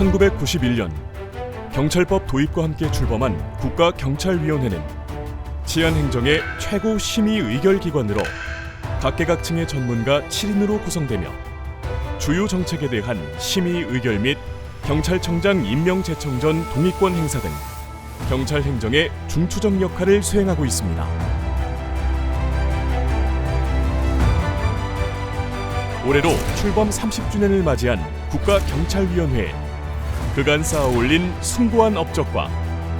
1991년 경찰법 도입과 함께 출범한 국가경찰위원회는 치안행정의 최고 심의 의결 기관으로 각계각층의 전문가 7인으로 구성되며 주요 정책에 대한 심의 의결 및 경찰청장 임명 제청 전 동의권 행사 등 경찰 행정의 중추적 역할을 수행하고 있습니다. 올해로 출범 30주년을 맞이한 국가경찰위원회 그간 쌓아올린 숭고한 업적과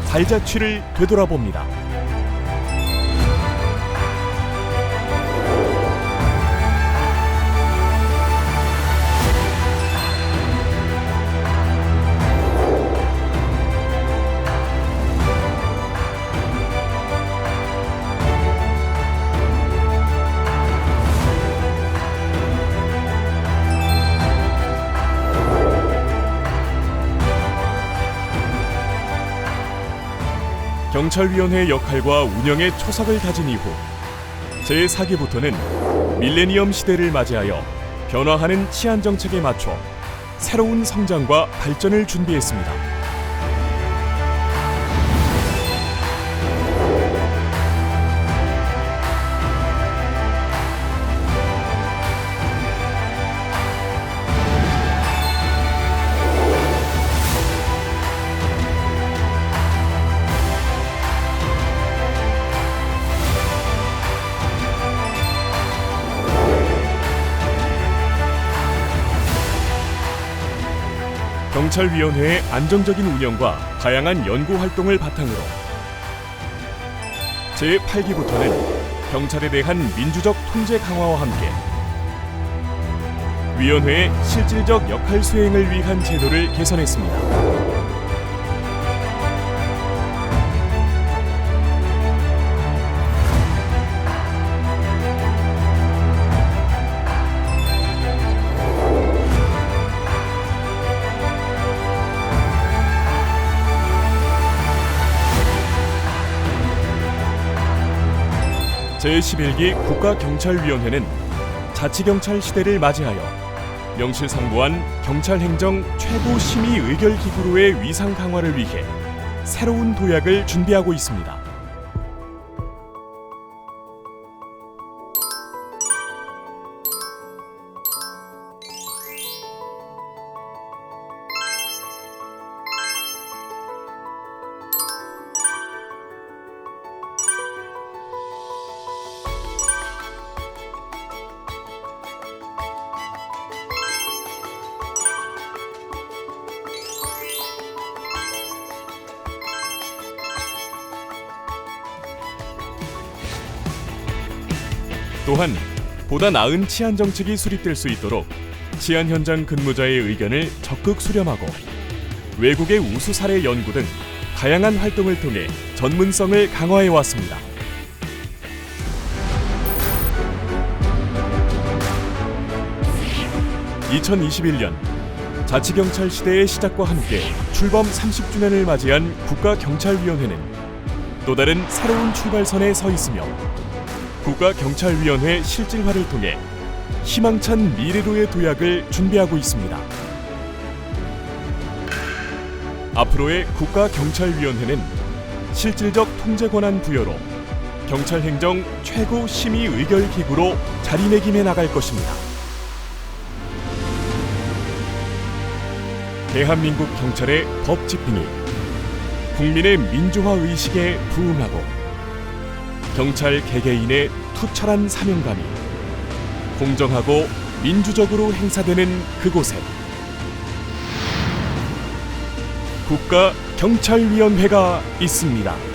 발자취를 되돌아봅니다. 경찰위원회 역할과 운영의 초석을 다진 이후 제4기부터는 밀레니엄 시대를 맞이하여 변화하는 치안 정책에 맞춰 새로운 성장과 발전을 준비했습니다. 경찰위원회의 안정적인 운영과 다양한 연구 활동을 바탕으로 제8기부터는 경찰에 대한 민주적 통제 강화와 함께 위원회의 실질적 역할 수행을 위한 제도를 개선했습니다. 제11기 국가경찰위원회는 자치경찰 시대를 맞이하여 명실상부한 경찰행정 최고 심의 의결 기구로의 위상 강화를 위해 새로운 도약을 준비하고 있습니다. 또한 보다 나은 치안 정책이 수립될 수 있도록 치안 현장 근무자의 의견을 적극 수렴하고 외국의 우수 사례 연구 등 다양한 활동을 통해 전문성을 강화해 왔습니다. (2021년) 자치경찰 시대의 시작과 함께 출범 30주년을 맞이한 국가경찰위원회는 또 다른 새로운 출발선에 서 있으며 국가경찰위원회 실질화를 통해 희망찬 미래로의 도약을 준비하고 있습니다. 앞으로의 국가경찰위원회는 실질적 통제 권한 부여로 경찰 행정 최고 심의 의결 기구로 자리매김해 나갈 것입니다. 대한민국 경찰의 법 집행이 국민의 민주화 의식에 부응하고 경찰 개개인의 투철한 사명감이 공정하고 민주적으로 행사되는 그곳에 국가 경찰위원회가 있습니다.